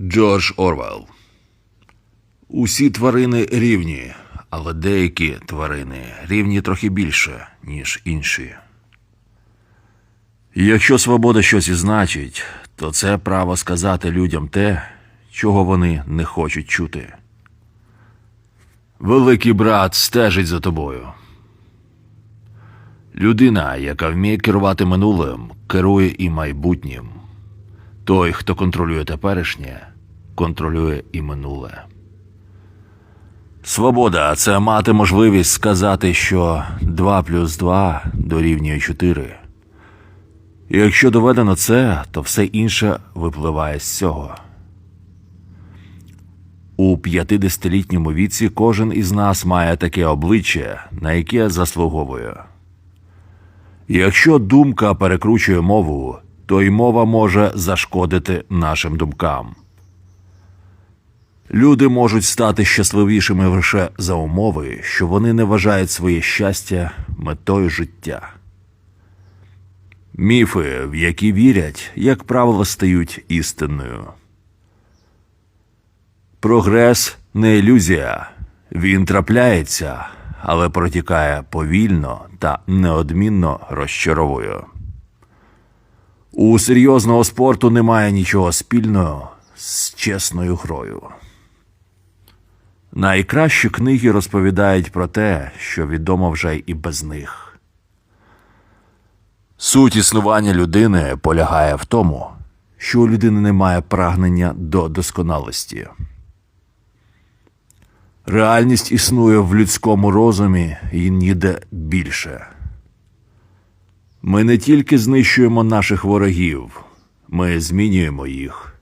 Джордж Орвел. Усі тварини рівні, але деякі тварини рівні трохи більше, ніж інші. Якщо свобода щось і значить, то це право сказати людям те, чого вони не хочуть чути. Великий брат стежить за тобою. Людина, яка вміє керувати минулим, керує і майбутнім. Той, хто контролює теперішнє, контролює і минуле. Свобода це мати можливість сказати, що 2 плюс 2 дорівнює 4. І якщо доведено це, то все інше випливає з цього. У 50-літньому віці кожен із нас має таке обличчя, на яке заслуговує. Якщо думка перекручує мову, то й мова може зашкодити нашим думкам. Люди можуть стати щасливішими лише за умови, що вони не вважають своє щастя метою життя. Міфи, в які вірять, як правило, стають істинною. Прогрес не ілюзія. Він трапляється, але протікає повільно та неодмінно розчаровує. У серйозного спорту немає нічого спільного з чесною грою. Найкращі книги розповідають про те, що відомо вже і без них. Суть існування людини полягає в тому, що у людини немає прагнення до досконалості. Реальність існує в людському розумі і ніде більше. Ми не тільки знищуємо наших ворогів, ми змінюємо їх.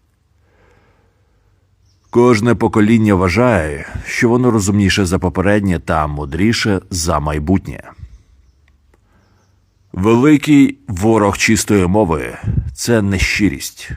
Кожне покоління вважає, що воно розумніше за попереднє та мудріше за майбутнє. Великий ворог чистої мови це нещирість.